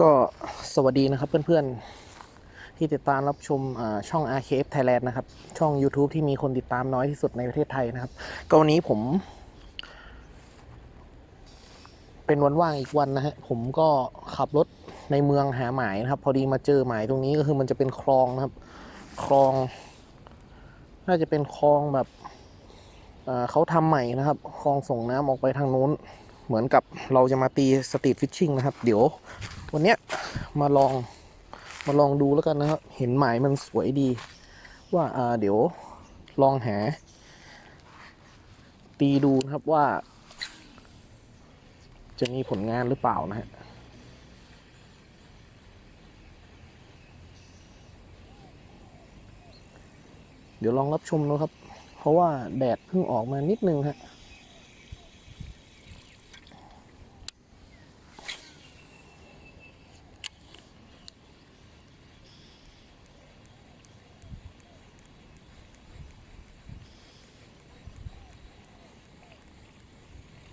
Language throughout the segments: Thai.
ก็สวัสดีนะครับเพื่อนๆ ที่ติดตามรับชมช่อง RKF Thailand นะครับ ช่อง YouTube ที่มีคนติดตามน้อยที่สุดในประเทศไทยนะครับ ก็วันนี้ผม เป็นวันว่างอีกวันนะฮะผมก็ขับรถในเมืองหาหมายนะครับ พอดีมาเจอหมายตรงนี้ก็คือมันจะเป็นคลองนะครับ คลอง น่าจะเป็นคลองแบบเขาทำใหม่นะครับ คลองส่งน้ำออกไปทางนู้น เหมือนกับเราจะมาตีสตรีทฟิชชิ่งนะครับ เดี๋ยววันเนี้ยมาลองมาลองดูแล้วกันนะครับ เห็นหมายมันสวยดี ว่าอ่าเดี๋ยวลองหา ตีดูนะครับว่า จะมีผลงานหรือเปล่านะฮะเดี๋ยวลองรับชมนะครับ เพราะว่าแดดเพิ่งออกมานิดนึงฮะ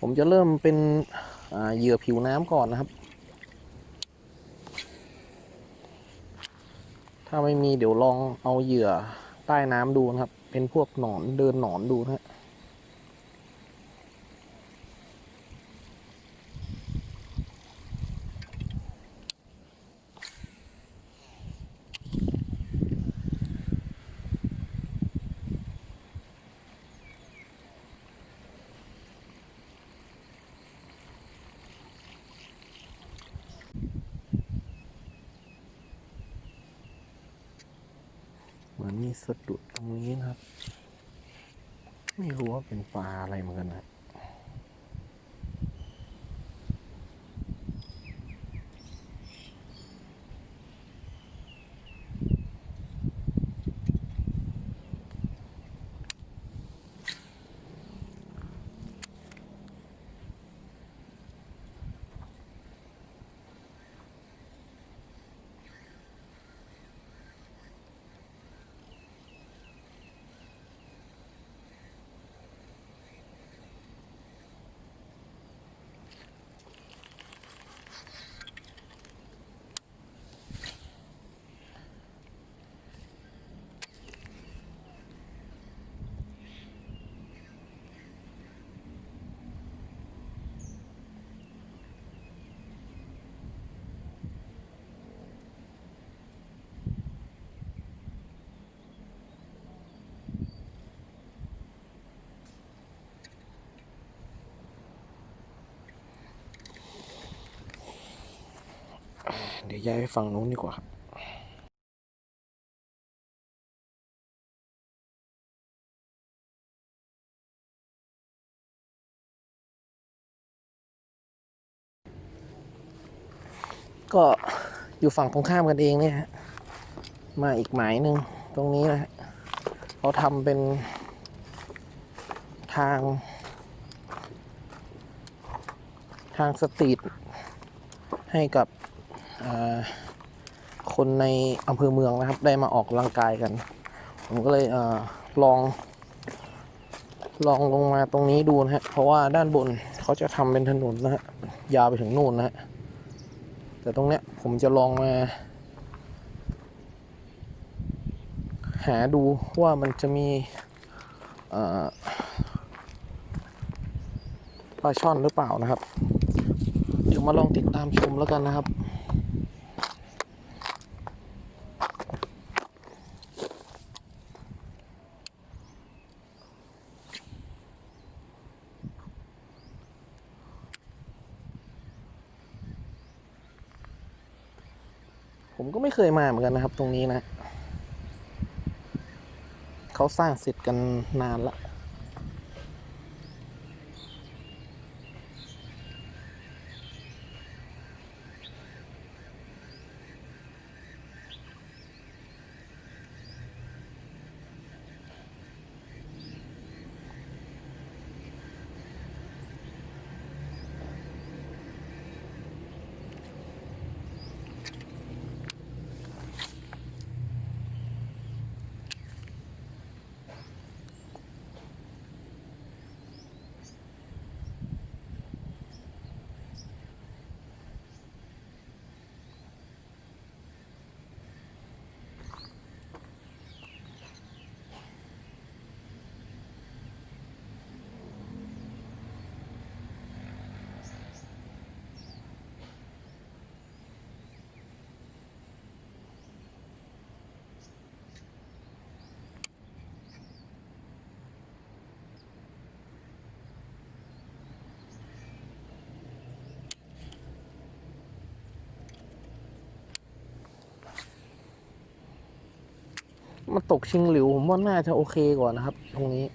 ผมจะเริ่มเป็นเหยื่อผิวน้ำก่อนนะครับ ถ้าไม่มีเดี๋ยวลองเอาเหยื่อใต้น้ำดูนะครับ เป็นพวกหนอนเดินหนอนดูนะฮะ เหมือนมีสะดุดตรงนี้นะครับ ไม่รู้ว่าเป็นปลาอะไรเหมือนกันนะ ดี๋ยวย้ายไปฝั่งนู้นดีกว่าครับก็อยู่ฝั่งตรงข้ามกันเองเนี่ยฮะ มาอีกหมายหนึ่งตรงนี้นะฮะเขาทำเป็นทาง ทางสตรีทให้กับ คนในอำเภอเมืองนะครับ ได้มาออกกำลังกายกัน ผมก็เลยอลอง ลองลงมาตรงนี้ดูนะฮะ เพราะว่าด้านบนเขาจะทำเป็นถนนนะฮะ ยาวไปถึงนู่นนะฮะ แต่ตรงเนี้ยผมจะลองมา หาดูว่ามันจะมีเอ่อปลาช่อนหรือเปล่านะครับ เดี๋ยวมาลองติดตามชมแล้วกันนะครับ ผมก็ไม่เคยมาเหมือนกันนะครับ ตรงนี้นะ เขาสร้างเสร็จกันนานละ ตกชิงหลิวผมว่าน่าจะโอเคกว่านะครับ ตรงนี้